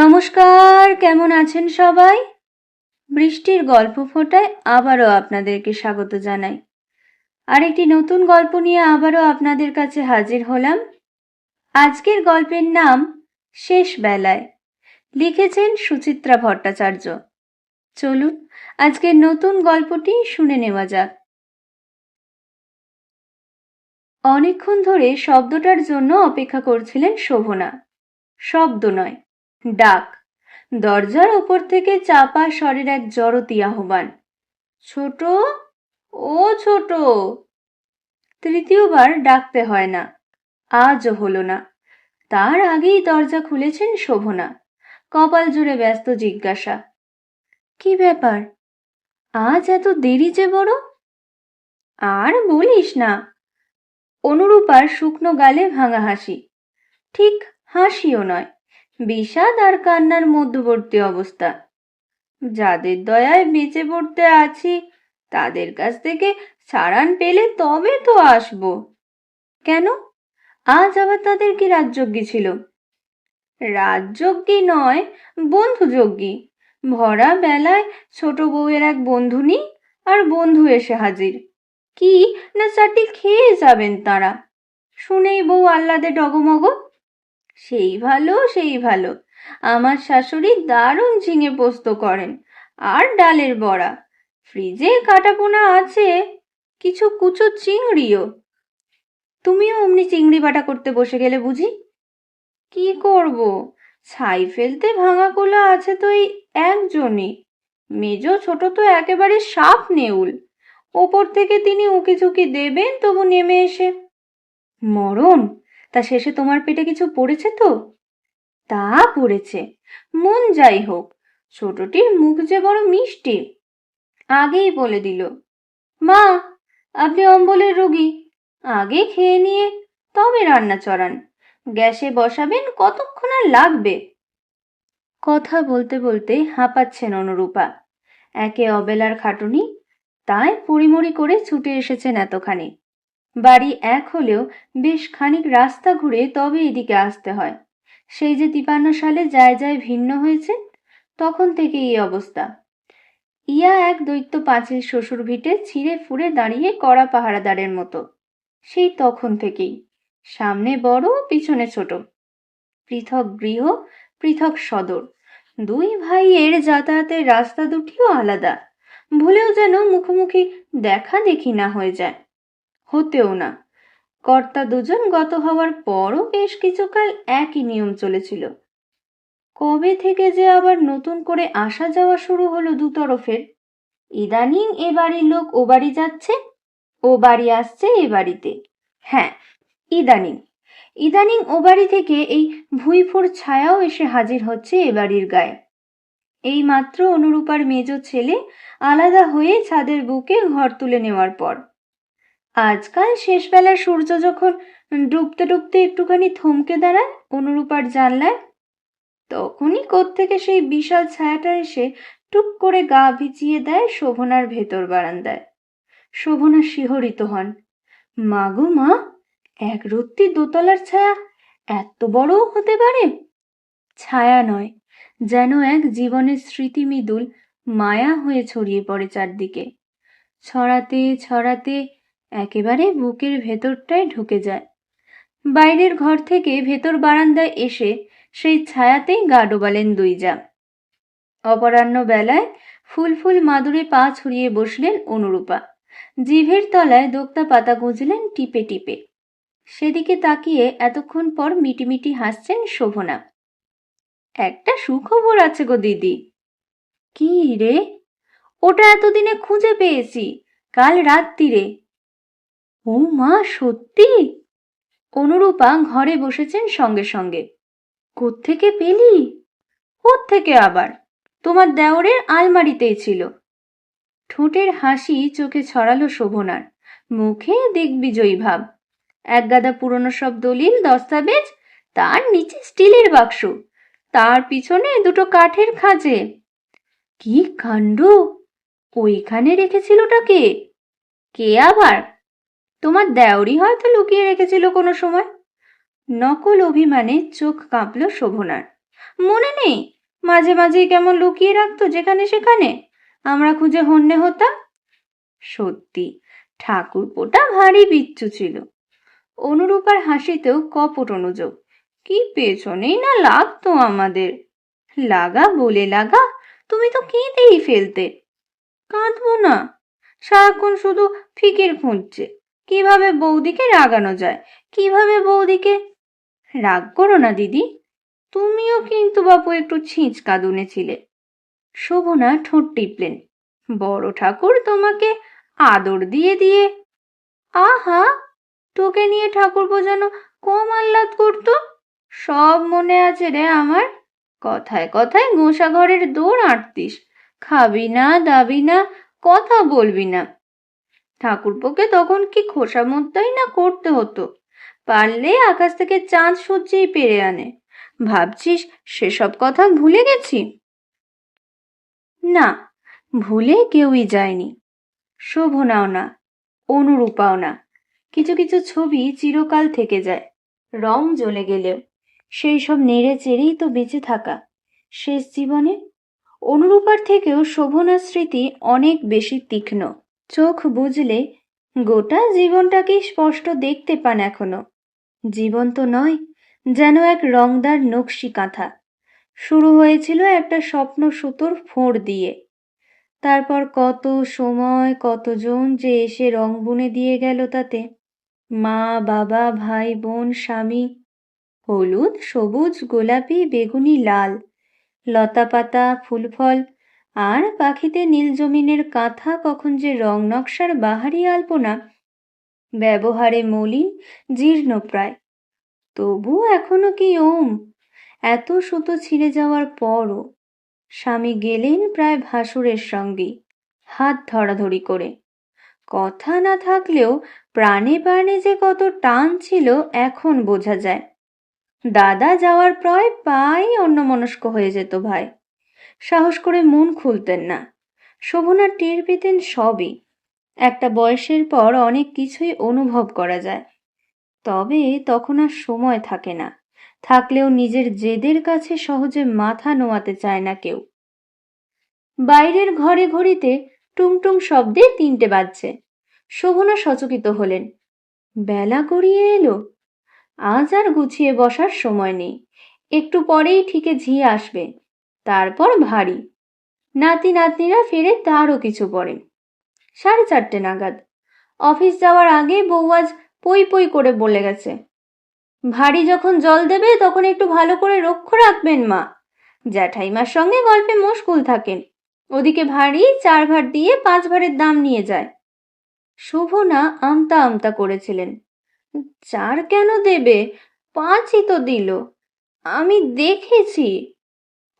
নমস্কার, কেমন আছেন সবাই? বৃষ্টির গল্প ফোটায় আবারও আপনাদেরকে স্বাগত জানাই। আর একটি নতুন গল্প নিয়ে আবারও আপনাদের কাছে হাজির হলাম। আজকের গল্পের নাম শেষ বেলায়। লিখেছেন সুচিত্রা ভট্টাচার্য। চলুন, আজকের নতুন গল্পটি শুনে নেওয়া যাক। অনেকক্ষণ ধরে শব্দটার জন্য অপেক্ষা করছিলেন শোভনা। শব্দ নয় ডাক। দরজার ওপর থেকে চাপা স্বরের এক জড়তি আহ্বান। ছোট, ও ছোট। তৃতীয়বার ডাকতে হয় না, আজও হলো না। তার আগেই দরজা খুলেছেন শোভনা। কপাল জুড়ে ব্যস্ত জিজ্ঞাসা, কি ব্যাপার? আজ এত দেরি যে বড়? আর বলিস না। অনুরূপার শুকনো গালে ভাঙা হাসি। ঠিক হাসিও নয় বিষাদ আর কান্নার মধ্যবর্তী অবস্থা। যাদের দয়ায় বেঁচে পড়তে আছি, তাদের কাছ থেকে ছাড়ান পেলে তবে তো আসব। কেন? আজ আবার তাদের কি রাজযোগ্যী ছিল? রাজযোগ্যী নয় বন্ধুযোগ্যী ভরা বেলায় ছোট বউয়ের এক বন্ধুনি আর বন্ধু এসে হাজির। কি না চারটি খেয়ে যাবেন তারা? শুনেই বউ আহ্লাদে ডগমগ সেই ভালো সেই ভালো। আমার শাশুড়ি দারুণ ঝিঙে পোস্ত করেন আর ডালের বড়া। ফ্রিজে কাটাপোনা আছে, কিছু কুচো চিংড়িও। তুমিও অমনি চিংড়ি বাটা করতে বসে গেলে বুঝি? কি করব? ছাই ফেলতে ভাঙা কোলা আছে তো এই একজনই। মেজ ছোট তো একেবারে সাপ নেউল। ওপর থেকে তিনি উকি ঝুঁকি দেবেন তবু নেমে এসে। মরণ? তা শেষে তোমার পেটে কিছু পড়েছে তো? তা পড়েছে। মন যাই হোক, ছোটটির মুখ যে বড় মিষ্টি। আগেই বলে দিল, মা, আপনি অম্বলের রোগী। আগে খেয়ে নিয়ে তবে রান্না চড়ান। গ্যাসে বসাবেন কতক্ষণ আর লাগবে? কথা বলতে বলতে হাঁপাচ্ছেন অনুরূপা। একে অবেলার খাটুনি, তাই পরিমরি করে ছুটে এসেছেন এতখানি। বাড়ি এক হলেও বেশ খানিক রাস্তা ঘুরে তবে এদিকে আসতে হয়। সেই যে তিপান্ন সালে যায় যায় ভিন্ন হয়েছে, তখন থেকে এই অবস্থা। ইয়া এক দৈত্য পাঁচিল শ্বশুর ভিটে ছিঁড়ে ফুড়ে দাঁড়িয়ে কড়া পাহারাদারের মতো। সেই তখন থেকেই। সামনে বড়, পিছনে ছোট। পৃথক গৃহ, পৃথক সদর। দুই ভাইয়ের যাতায়াতের রাস্তা দুটিও আলাদা। ভুলেও যেন মুখোমুখি দেখা দেখি না হয়ে যায়। হতেও না। কর্তা দুজন গত হওয়ার পরও বেশ কিছুকাল একই নিয়ম চলেছিল। কবে থেকে যে আবার নতুন করে আসা যাওয়া শুরু হলো দুতরফের? ইদানিং এ বাড়ির লোক ও বাড়ি যাচ্ছে, ও বাড়ি আসছে এ বাড়িতে। হ্যাঁ ইদানিং। ইদানিং ও বাড়ি থেকে এই ভুইফোর ছায়াও এসে হাজির হচ্ছে এ বাড়ির গায়ে। এই মাত্র অনুরূপার মেজ ছেলে আলাদা হয়ে ছাদের বুকে ঘর তুলে নেওয়ার পর। আজকাল শেষবেলার সূর্য যখন ডুবতে ডুবতে একটুখানি থমকে দাঁড়ায় অনুরূপার জানলায়, তখনই কোত্থেকে সেই বিশাল ছায়াটা এসে টুক করে গা ভিজিয়ে দেয় শোভনার ভেতর বারান্দায়। শোভনা শিহরিত হন। মাগো মা, এক রত্তি দোতলার ছায়া এত বড়ও হতে পারে? ছায়া নয়, যেন এক জীবনের স্মৃতি মিদুল মায়া হয়ে ছড়িয়ে পড়ে চারদিকে। ছড়াতে ছড়াতে একেবারে বুকের ভেতরটায় ঢুকে যায়। বাইরের ঘর থেকে ভেতর বারান্দায় এসে সেই ছায়াতেই গা ডোবালেন দুই যা অপরাহ্ন বেলায় ফুল ফুল মাদুরে পা ছড়িয়ে বসলেন অনুরূপা। জিভের তলায় দোক্তা পাতা গুঁজলেন টিপে টিপে। সেদিকে তাকিয়ে এতক্ষণ পর মিটিমিটি হাসছেন শোভনা। একটা সুখবর আছে গো দিদি। কি রে? ওটা এতদিনে খুঁজে পেয়েছি। কাল রাত্রিরে ও মা, সত্যি? অনুরূপা ঘরে বসেছেন সঙ্গে সঙ্গে। কোত্থেকে পেলি? থেকে আবার? তোমার দেওরের আলমারিতেই ছিল। ঠোঁটের হাসি চোখে ছড়ালো শোভনার। মুখে দিগ্বিজয়ী ভাব। একগাদা পুরনো সব দলিল, দস্তাবেজ, তার নিচে স্টিলের বাক্স। তার পিছনে দুটো কাঠের খাঁজে। কি কাণ্ড? ওইখানে রেখেছিলটা কে কে আবার? তোমার দেওরি হয়তো লুকিয়ে রেখেছিল কোনো সময়। নকল অভিমানে চোখ কাঁপল শোভনার। মনে নেই, মাঝে মাঝে কেমন লুকিয়ে রাখতো যেখানে সেখানে। আমরা খুঁজে হন্যে হতাম। সত্যি, ঠাকুরপোটা ভারী বিচ্ছু ছিল। অনুরূপার হাসিতেও কপট অনুযোগ। কি পেছনেই না লাগতো আমাদের। লাগা বলে লাগা, তুমি তো কেঁদেই ফেলতে। কাঁদবো না, সারাক্ষণ শুধু ফিকির খুঁজছে। কীভাবে বৌদিকে রাগানো যায়? কীভাবে বৌদিকে? রাগ করো না, দিদি। তুমিও কিন্তু বাপু একটু ছিঁচ কাঁদুনে ছিলে। শোভনা ঠোঁট টিপলেন। বড় ঠাকুর তোমাকে আদর দিয়ে দিয়ে। আহা! তোকে নিয়ে ঠাকুর যেন কম আহ্লাদ করতো। সব মনে আছে রে আমার। কথায় কথায় গোসা ঘরের দৌড় আঁটতিস। খাবি না, দাবি না, কথা বলবি না। ঠাকুরপোকে তখন কি খোসা মুদ্দাই না করতে হতো? পারলে আকাশ থেকে চাঁদ সূর্যেই পেরে আনে। ভাবছিস সেসব কথা ভুলে গেছি? না, ভুলে কেউই যায়নি। শোভনাও না, অনুরূপাও না। কিছু কিছু ছবি চিরকাল থেকে যায়, রং জ্বলে গেলেও। সেই সব নেড়ে চেড়েই তো বেঁচে থাকা। শেষ জীবনে অনুরূপার থেকেও শোভনার স্মৃতি অনেক বেশি তীক্ষ্ণ। চোখ বুঝলে গোটা জীবনটাকেই স্পষ্ট দেখতে পান এখনও। জীবন তো নয়, যেন এক রংদার নকশি কাঁথা। শুরু হয়েছিল একটা স্বপ্ন সুতোর ফোঁড় দিয়ে। তারপর কত সময়, কতজন যে এসে রং বুনে দিয়ে গেল তাতে। মা, বাবা, ভাই, বোন, স্বামী, হলুদ, সবুজ, গোলাপি, বেগুনি, লাল, লতাপাতা, ফুলফল আর পাখিতে নীল জমিনের কাঁথা কখন যে রং নকশার বাহারি আলপনা। ব্যবহারে মলিন, জীর্ণ প্রায়। তবু এখনও কি ওম? এত সুতো ছিঁড়ে যাওয়ার পরও স্বামী গেলেন প্রায় ভাসুরের সঙ্গে, হাত ধরাধরি করে। কথা না থাকলেও প্রাণে প্রাণে যে কত টান ছিল এখন বোঝা যায়। দাদা যাওয়ার প্রায় পাই অন্যমনস্ক হয়ে যেত ভাই। সাহস করে মন খুলতেন না। শোভনা টের পেতেন সবই। একটা বয়সের পর অনেক কিছুই অনুভব করা যায়। তবে তখন আর সময় থাকে না। থাকলেও নিজের জেদের কাছে সহজে মাথা নোয়াতে চায় না কেউ। বাইরের ঘরে ঘড়িতে টুংটুং শব্দে তিনটে বাজছে। শোভনা সচকিত হলেন। বেলা গড়িয়ে এলো। আজ আর গুছিয়ে বসার সময় নেই। একটু পরেই ঠিকে ঝিয়ে আসবে। তারপর ভারী। নাতি নাতনিরা ফেরে তারও কিছু পরে। সাড়ে চারটে নাগাদ। অফিস যাওয়ার আগে বউ আজ পই পই করে বলে গেছে, ভারী যখন জল দেবে তখন একটু ভালো করে রক্ষ রাখবেন মা। জ্যাঠাইমার সঙ্গে গল্পে মশগুল থাকেন। ওদিকে ভারী চার ভার দিয়ে পাঁচ ভারের দাম নিয়ে যায়। শোভনা আমতা আমতা করেছিলেন। চার কেন দেবে? পাঁচই তো দিল। আমি দেখেছি।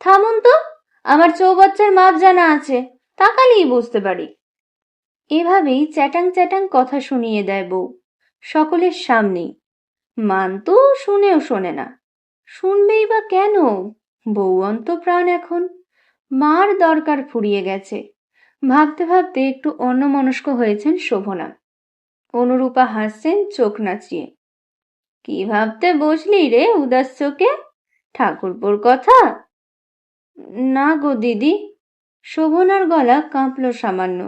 থামুন তো, আমার চৌবাচ্চার মাপ জানা আছে তাকালেই বুঝতে পারি। এভাবেই চ্যাটাং চ্যাটাং কথা শুনিয়ে দেয় বউ, সকলের সামনেই। মান তো শুনেও শোনে না। শুনবেই বা কেন? বউ অন্ত প্রাণ এখন। মার দরকার ফুরিয়ে গেছে। ভাবতে ভাবতে একটু অন্যমনস্ক হয়েছেন শোভনা। অনুরূপা হাসছেন, চোখ নাচিয়ে। কি ভাবতে বসলি রে, উদাস চোখে? ঠাকুরপুর কথা? না গো দিদি, শোভনার গলা কাঁপল সামান্য।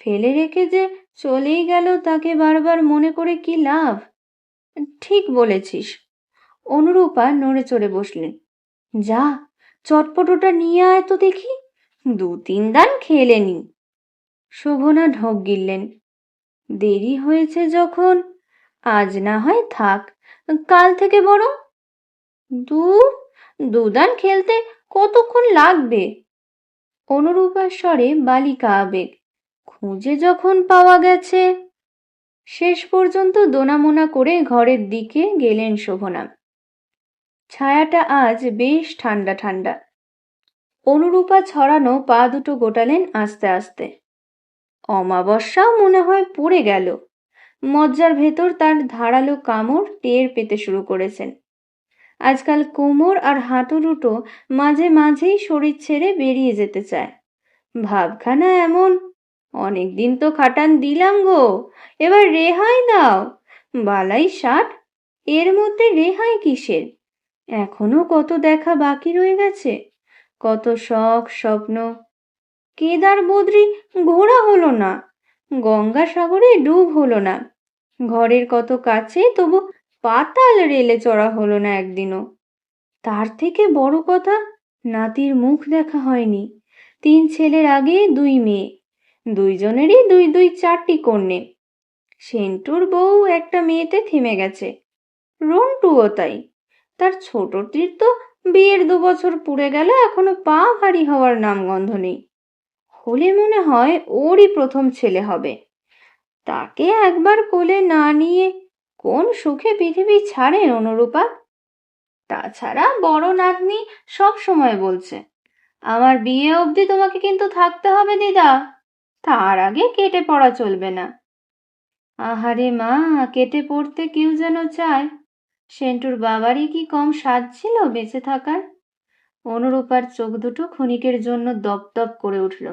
ফেলে রেখে যে চলেই গেল তাকে বারবার মনে করে কি লাভ? ঠিক বলেছিস। অনুরূপা নড়ে চড়ে বসলেন। যা চটপটোটা নিয়ে আয় তো দেখি। দু তিন দান খেলে নি। শোভনা ঢোক গিললেন। দেরি হয়েছে যখন? আজ না হয় থাক। কাল থেকে বরং দু দুদান খেলতে কতক্ষণ লাগবে? অনুরূপার স্বরে বালিকা আবেগ, খুঁজে যখন পাওয়া গেছে। শেষ পর্যন্ত দোনামোনা করে ঘরের দিকে গেলেন শোভনা। ছায়াটা আজ বেশ ঠান্ডা ঠান্ডা। অনুরূপা ছড়ানো পা দুটো গোটালেন আস্তে আস্তে। অমাবস্যাও মনে হয় পড়ে গেল। মজ্জার ভেতর তার ধারালো কামড় টের পেতে শুরু করেছেন। আজকাল কোমর আর হাঁটু দুটো মাঝে মাঝেই শরীর ছেড়ে বেরিয়ে যেতে চায়। ভাবখানা এমন। অনেকদিন তো খাটান দিলাম গো। এবার রেহাই দাও বালাই ষাট এর মধ্যে রেহাই কিসের? এখনও কত দেখা বাকি রয়ে গেছে? কত শখ, স্বপ্ন। কেদার বদ্রি ঘোরা হলো না। গঙ্গাসাগরে ডুব হলো না। ঘরের কত কাছে তবু পাতাল রেলে চড়া হলো না একদিনও। তার থেকে বড় কথা, নাতির মুখ দেখা হয়নি। তিন ছেলের আগে দুই মেয়ে, দুইজনেরই দুই দুই চারটি কন্যে। সেন্টুর বউ একটা মেয়েতে থেমে গেছে। রন্টুও তাই। তার ছোটটির তো বিয়ের দু বছর পুড়ে গেল, এখনও পা ভারী হওয়ার নামগন্ধ নেই। হলে মনে হয় ওরই প্রথম ছেলে হবে। তাকে একবার কোলে না নিয়ে কোন সুখে পৃথিবী ছাড়েন অনুরূপা? তাছাড়া বড় নাতনি সব সময় বলছে, আমার বিয়ে অবধি তোমাকে কিন্তু থাকতে হবে দিদা, তার আগে কেটে পড়া চলবে না। আহারে মা, কেটে পড়তে কেউ যেন চায়, সেন্টুর বাবারই কি কম স্বাদ ছিল বেঁচে থাকার? অনুরূপার চোখ দুটো ক্ষণিকের জন্য দপদপ করে উঠল।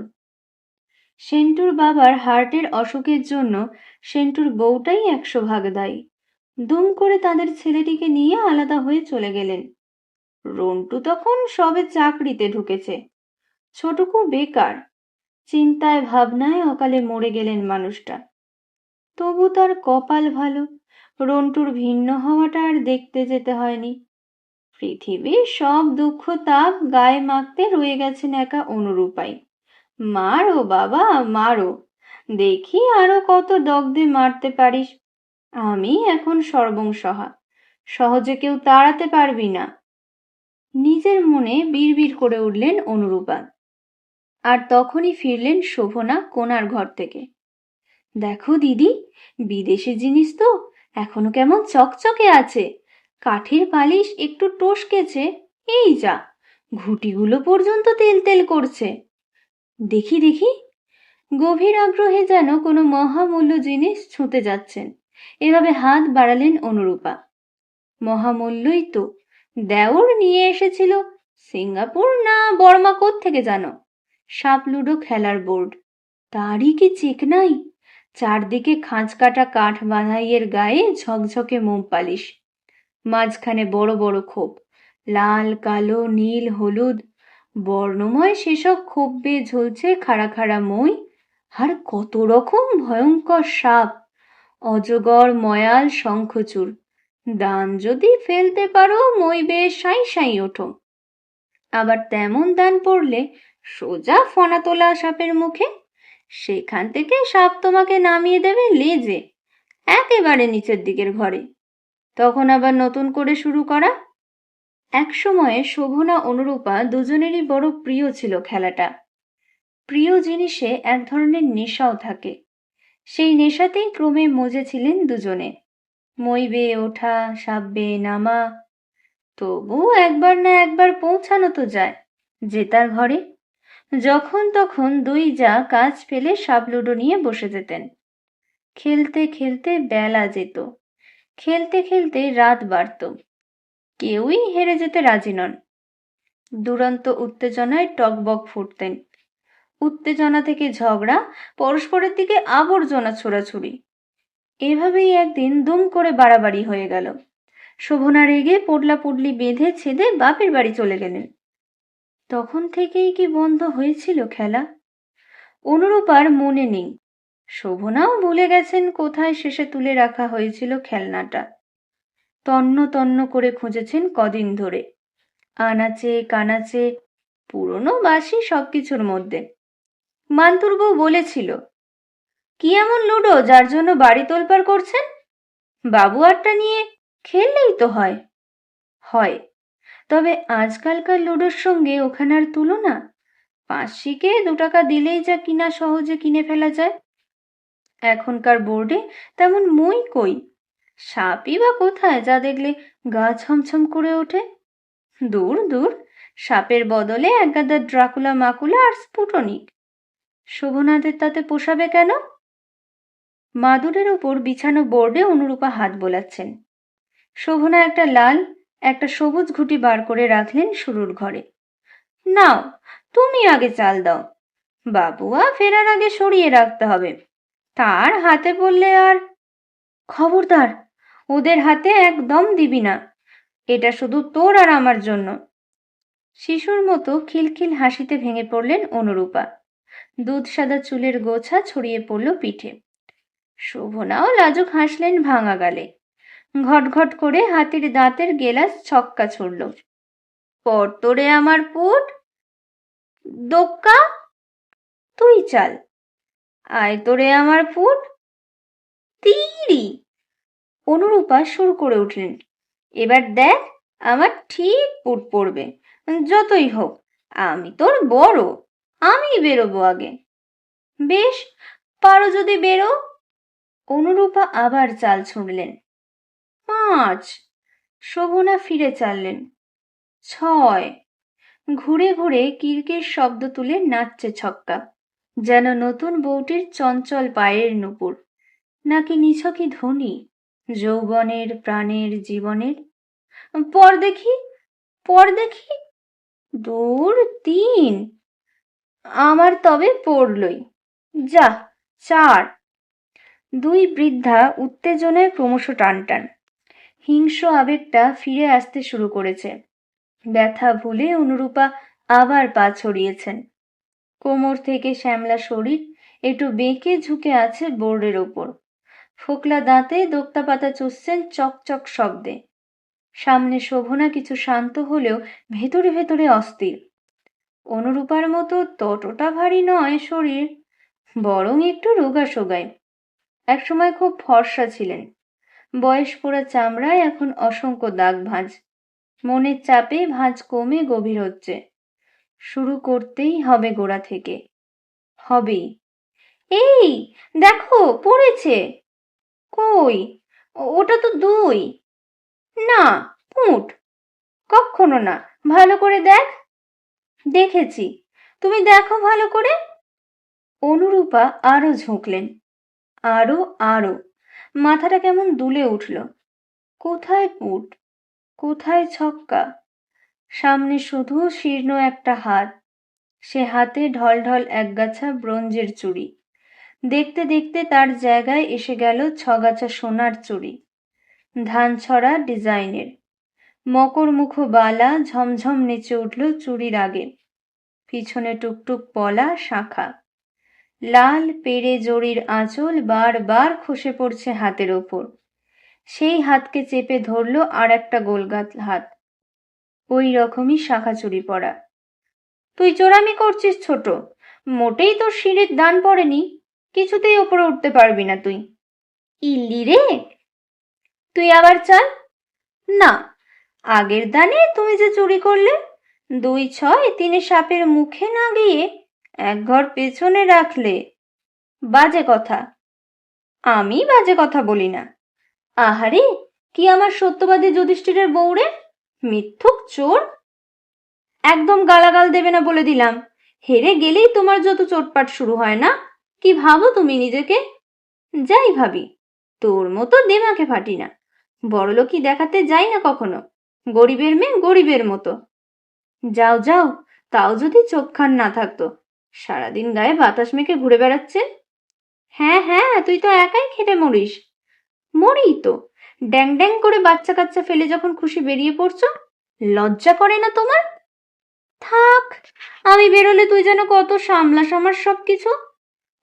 সেন্টুর বাবার হার্টের অসুখের জন্য সেন্টুর বউটাই একশো ভাগ দায়ী দুম করে তাদের ছেলেটিকে নিয়ে আলাদা হয়ে চলে গেলেন। রন্টু তখন সবে চাকরিতে ঢুকেছে। ছোটকু বেকার। চিন্তায় ভাবনায় অকালে মরে গেলেন মানুষটা। তবু তার কপাল ভালো। রন্টুর ভিন্ন হওয়াটা আর দেখতে যেতে হয়নি। পৃথিবীর সব দুঃখ তাপ গায়ে মাখতে রয়ে গেছেন একা অনুরূপাই। মারো বাবা, মারো। দেখি আরও কত দগ্ধে মারতে পারিস। আমি এখন সর্বংসহা। সহজে কেউ তাড়াতে পারবি না। নিজের মনে বিড়বিড় করে উঠলেন অনুরূপা। আর তখনই ফিরলেন শোভনা কোনার ঘর থেকে। দেখো দিদি, বিদেশি জিনিস তো, এখনও কেমন চকচকে আছে। কাঠের পালিশ একটু টসকেছে, এই যা, ঘুটিগুলো পর্যন্ত তেল তেল করছে। দেখি দেখি, গভীর আগ্রহে যেন কোনো মহামূল্য জিনিস ছুঁতে যাচ্ছেন। এভাবে হাত বাড়ালেন অনুরূপা। মহামূল্যই তো। দেওর নিয়ে এসেছিল। সিঙ্গাপুর না বর্মা থেকে জানো? সাপ লুডো খেলার বোর্ড। তারই কি চেক নাই? চারদিকে খাঁজ কাটা কাঠ বাঁধাইয়ের গায়ে ঝকঝকে মোম পালিশ। মাঝখানে বড় বড় খোপ। লাল, কালো, নীল, হলুদ। বর্ণময় সেসব খোপ বেয়ে ঝুলছে খাড়া খাড়া মই। আর কত রকম ভয়ঙ্কর সাপ! অজগর, ময়াল, শঙ্খচূড়। দান যদি ফেলতে পারো মই বেয়ে সাই সাই ওঠো। আবার তেমন দান পড়লে সোজা ফনা তোলা সাপের মুখে। সেখান থেকে সাপ তোমাকে নামিয়ে দেবে লেজে, একেবারে নিচের দিকের ঘরে। তখন আবার নতুন করে শুরু করা। এক সময়ে শোভনা, অনুরূপা দুজনেরই বড় প্রিয় ছিল খেলাটা। প্রিয় জিনিসে এক ধরনের নেশাও থাকে। সেই নেশাতেই ক্রমে মজেছিলেন দুজনে। মই বেয়ে ওঠা সাপ বেয়ে নামা, তবু একবার না একবার পৌঁছানো তো যায় জেতার ঘরে। যখন তখন দুই যা কাজ ফেলে সাপ লুডো নিয়ে বসে যেতেন। খেলতে খেলতে বেলা যেত, খেলতে খেলতে রাত বাড়ত। কেউই হেরে যেতে রাজি নন। দুরন্ত উত্তেজনায় টকবক ফুটতেন। উত্তেজনা থেকে ঝগড়া, পরস্পরের দিকে আবর্জনা ছোড়াছুড়ি। এভাবেই একদিন দুম করে বাড়াবাড়ি হয়ে গেল। শোভনা রেগে পোডলা পুডলি বেঁধে ছেদে বাপের বাড়ি চলে গেলেন। তখন থেকেই কি বন্ধ হয়েছিল খেলা? অনুরূপার মনে নেই। শোভনাও ভুলে গেছেন কোথায় শেষে তুলে রাখা হয়েছিল খেলনাটা। তন্ন তন্ন করে খুঁজেছেন কদিন ধরে। আনাচে কানাচে, পুরনো বাসি সবকিছুর মধ্যে। মান্তুর বউ বলেছিল, কি এমন লুডো যার জন্য বাড়ি তোলপাড় করছেন? বাবু আটটা নিয়ে খেললেই তো হয়। হয়, তবে আজকালকার লুডোর সঙ্গে ওখানার তুলনা? পাঁচশিকে দু টাকা দিলেই যা কিনা সহজে কিনে ফেলা যায়। এখনকার বোর্ডে তেমন মই কই? সাপই বা কোথায় যা দেখলে গা ছমছম করে ওঠে? দূর দূর, সাপের বদলে একগাদা ড্রাকুলা মাকুলা আর স্ফুটনিক শোভনাদের তাতে পোষাবে কেন? মাদুরের ওপর বিছানো বোর্ডে অনুরূপা হাত বোলাচ্ছেন। শোভনা একটা লাল, একটা সবুজ ঘুটি বার করে রাখলেন শুরুর ঘরে। নাও, তুমি আগে চাল দাও। বাবুয়া ফেরার আগে সরিয়ে রাখতে হবে। তার হাতে পড়লে আর খবরদার, ওদের হাতে একদম দিবি না। এটা শুধু তোর আর আমার জন্য। শিশুর মতো খিলখিল হাসিতে ভেঙে পড়লেন অনুরূপা। দুধ সাদা চুলের গোছা ছড়িয়ে পড়ল পিঠে। শোভনাও লাজুক হাসলেন ভাঙা গালে। ঘটঘট করে হাতির দাঁতের গেলাস ছক্কা ছুড়ল। পর তোরে আমার পুট। দোক্কা, তুই চাল। আয় তোরে আমার ফুট তিরি। অনুরূপা সুর করে উঠলেন। এবার দেখ, আমার ঠিক পুট পড়বে। যতই হোক, আমি তোর বড়। আমি বেরোবো আগে। বেশ, পারো যদি বেরো। অনুরূপা আবার চাল ছুঁড়লেন। পাঁচ, শোভনা ফিরে চাললেন। ছয়, ঘুরে ঘুরে কিরকের শব্দ তুলে নাচছে ছক্কা, যেন নতুন বউটির চঞ্চল পায়ের নুপুর। নাকি নিছকি ধ্বনি যৌবনের, প্রাণের, জীবনের? পর দেখি পর দেখি। দূর, তিন আমার তবে পড়লই। যা, চার। দুই বৃদ্ধা উত্তেজনায় ক্রমশ টানটান। হিংস্র আবেগটা ফিরে আসতে শুরু করেছে। ব্যথা ভুলে অনুরূপা আবার পা ছড়িয়েছেন। কোমর থেকে শ্যামলা শরীর একটু বেঁকে ঝুঁকে আছে বোর্ডের ওপর। ফোকলা দাঁতে দোক্তা পাতা চুষছেন চকচক শব্দে। সামনে শোভনা কিছু শান্ত হলেও ভেতরে ভেতরে অস্থির। অনুরূপার মতো ততটা ভারী নয় শরীর, বরং একটু রোগা সোগায় একসময় খুব ফর্সা ছিলেন। বয়স পোড়া চামড়ায় এখন অসংখ্য দাগ ভাঁজ মনের চাপে ভাঁজ কমে গভীর হচ্ছে। শুরু করতেই হবে গোড়া থেকে। হবেই। এই, দেখো, পড়েছে। কই? ওটা তো দুই। না পুঁট কখনো না। ভালো করে দেখ। দেখেছি। তুমি দেখো ভালো করে। অনুরূপা আরও ঝুঁকলেন। আরও আরও। মাথাটা কেমন দুলে উঠল। কোথায় পুট কোথায় ছক্কা? সামনে শুধু শীর্ণ একটা হাত। সে হাতে ঢল ঢল একগাছা ব্রোঞ্জের চুড়ি। দেখতে দেখতে তার জায়গায় এসে গেল ছগাছা সোনার চুড়ি। ধান ছড়া ডিজাইনের। মকর মুখ বালা ঝমঝম নেচে উঠল চুরির আগে। পিছনে টুকটুক পলা শাখা। লাল পেড়ে জড়ির আঁচল বারবার খসে পড়ছে হাতের ওপর। সেই হাতকে চেপে ধরল আর একটা গোলগাত হাত। ওই রকমই শাখা চুরি পড়া। তুই চোরামি করছিস ছোট। মোটেই তোর সিঁড়ির দান পড়েনি। কিছুতেই ওপরে উঠতে পারবি না তুই। ইল্লি রে! তুই আবার চাল? না আগের দানে তুমি যে চুরি করলে? দুই ছয় তিনে সাপের মুখে না গিয়ে এক ঘর পেছনে রাখলে। বাজে কথা। আমি বাজে কথা বলি না। আহারে, কি আমার সত্যবাদী যুধিষ্ঠিরের বউরে? মিথ্যুক চোর। একদম গালাগাল দেবে না বলে দিলাম। হেরে গেলেই তোমার যত চোটপাট শুরু হয় না? কি ভাবো তুমি নিজেকে? যাই ভাবি, তোর মতো দেমাকে ফাটি না। বড়লোকি দেখাতে যাই না কখনো। গরিবের মেয়ে গরিবের মতো। যাও যাও, তাও যদি চোখখান না থাকতো। সারাদিন গায়ে বাতাস মেখে ঘুরে বেড়াচ্ছে? হ্যাঁ হ্যাঁ তুই তো একাই খেটে মরিস। মরি তো। ড্যাং ড্যাং করে বাচ্চা কাচ্চা ফেলে যখন খুশি বেরিয়ে পড়ছো, লজ্জা করে না তোমার? থাক, আমি বেরোলে তুই যেন কত সামলাস আমার সব কিছু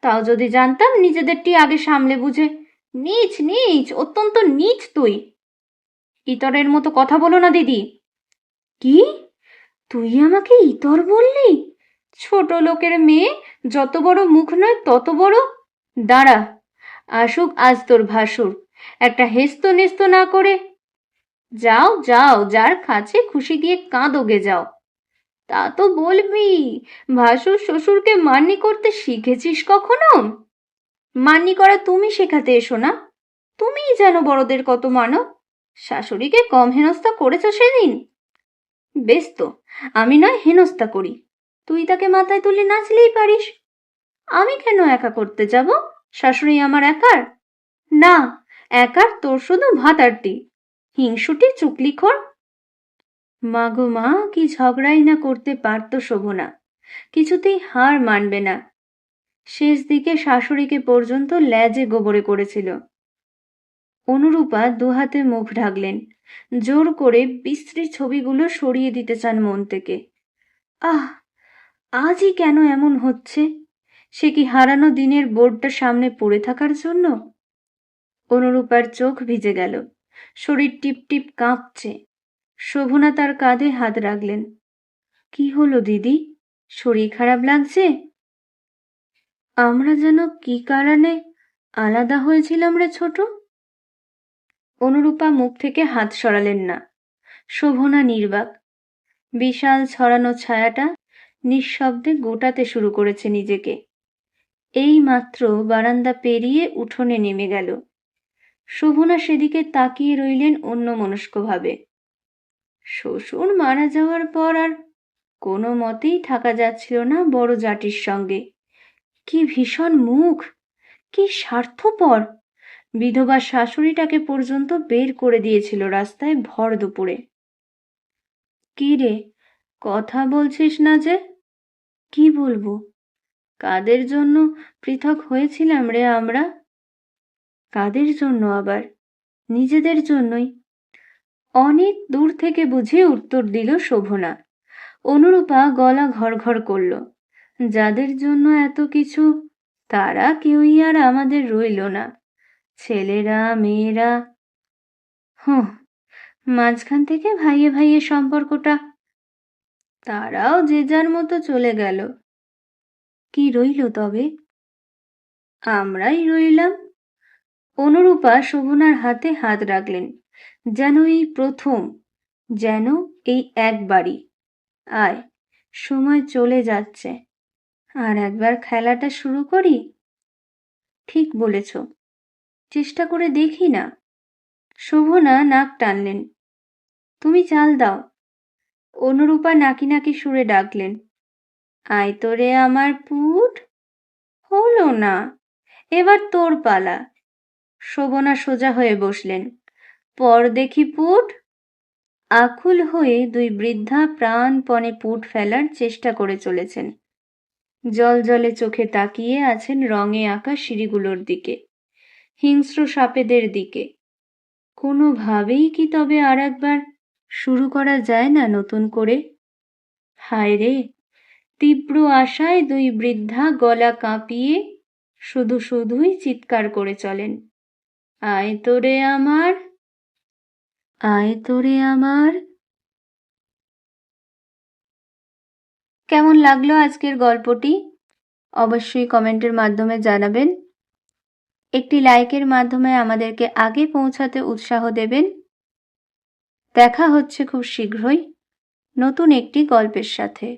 তাও যদি জানতাম নিজেদেরটি আগে সামলে বুঝে। নিচ নিচ, অত্যন্ত নিচ তুই। ইতরের মতো কথা বলো না, দিদি। কি? তুই আমাকে ইতর বললি? ছোট লোকের মেয়ে, যত বড় মুখ নয় তত বড়? দাঁড়া, আসুক আজ তোর ভাসুর। একটা হেস্ত নেস্ত না করে। যাও যাও, যার কাছে খুশি দিয়ে কাঁদোগে যাও। তা তো বলবি, ভাসুর শ্বশুরকে মান্নি করতে শিখেছিস কখনো? মান্নি করা তুমি শেখাতে এসো না। তুমিই যেন বড়দের কত মানো। শাশুড়িকে কম হেনস্থা করেছ সেদিন? বেশ তো, আমি নয় হেনস্থা করি। তুই তাকে মাথায় তুলে নাচলেই পারিস। আমি কেন একা করতে যাব? শাশুড়ি আমার একার? না, একার তোর শুধু ভাতারটি হিংসুটি চুকলিখর। মা গো মা, কি ঝগড়াই না করতে পারত শোভনা। কিছুতেই হার মানবে না। শেষ দিকে শাশুড়িকে পর্যন্ত ল্যাজে গোবরে করেছিল। অনুরূপা দুহাতে মুখ ঢাকলেন। জোর করে বিশ্রী ছবিগুলো সরিয়ে দিতে চান মন থেকে। আহ, আজই কেন এমন হচ্ছে? সে কি হারানো দিনের বোর্ডটা সামনে পড়ে থাকার জন্য? অনুরূপার চোখ ভিজে গেল। শরীর টিপ টিপ কাঁপছে। শোভনা তার কাঁধে হাত রাখলেন। কি হলো দিদি? শরীর খারাপ লাগছে? আমরা যেন কি কারণে আলাদা হয়েছিলাম রে ছোট? অনুরূপা মুখ থেকে হাত সরালেন না। শোভনা নির্বাক। বিশাল ছড়ানো ছায়াটা নিঃশব্দে গোটাতে শুরু করেছে নিজেকে। এই মাত্র বারান্দা পেরিয়ে উঠোনে নেমে গেল। শোভনা সেদিকে তাকিয়ে রইলেন অন্য মনস্কভাবে শ্বশুর মারা যাওয়ার পর আর কোনো মতেই থাকা যাচ্ছিল না বড় জাটির সঙ্গে। কি ভীষণ মুখ! কি স্বার্থপর! বিধবা শাশুড়িটাকে পর্যন্ত বের করে দিয়েছিল রাস্তায় ভর দুপুরে। কি রে, কথা বলছিস না যে? কি বলব? কাদের জন্য পৃথক হয়েছিলাম রে আমরা? কাদের জন্য আবার? নিজেদের জন্যই। অনেক দূর থেকে বুঝে উত্তর দিল শোভনা। অনুরূপা গলা ঘর ঘর করল। যাদের জন্য এত কিছু, তারা কেউই আর আমাদের রইল না। ছেলেরা, মেয়েরা, হুঁ, মাঝখান থেকে ভাইয়ে ভাইয়ে সম্পর্কটা। তারাও যে যার মতো চলে গেল। কি রইল তবে? আমরাই রইলাম। অনুরূপা শোভনার হাতে হাত রাখলেন। যেন এই প্রথম, যেন এই একবারই। আয়, সময় চলে যাচ্ছে। আর একবার খেলাটা শুরু করি? ঠিক বলেছ। চেষ্টা করে দেখি না। শোভনা নাক টানলেন। তুমি চাল দাও। অনুরূপা নাকি নাকি সুরে ডাকলেন। আয় তোরে আমার পুট। হলো না। এবার তোর পালা। শোভনা সোজা হয়ে বসলেন। পর দেখি পুট। আকুল হয়ে দুই বৃদ্ধা প্রাণপণে পুট ফেলার চেষ্টা করে চলেছেন। জল জলে চোখে তাকিয়ে আছেন রঙে আঁকা সিঁড়িগুলোর দিকে। হিংস্র সাপেদের দিকে। কোনোভাবেই কি তবে আর একবার শুরু করা যায় না নতুন করে? হায় রে! তীব্র আশায় দুই বৃদ্ধা গলা কাঁপিয়ে শুধু শুধুই চিৎকার করে চলেন। আয় তোরে আমার! আয় তোরে আমার! কেমন লাগল আজকের গল্পটি? অবশ্যই কমেন্টের মাধ্যমে জানাবেন। একটি লাইকের মাধ্যমে আমাদেরকে আগে পৌঁছাতে উৎসাহ দেবেন। দেখা হচ্ছে খুব শীঘ্রই নতুন একটি গল্পের সাথে।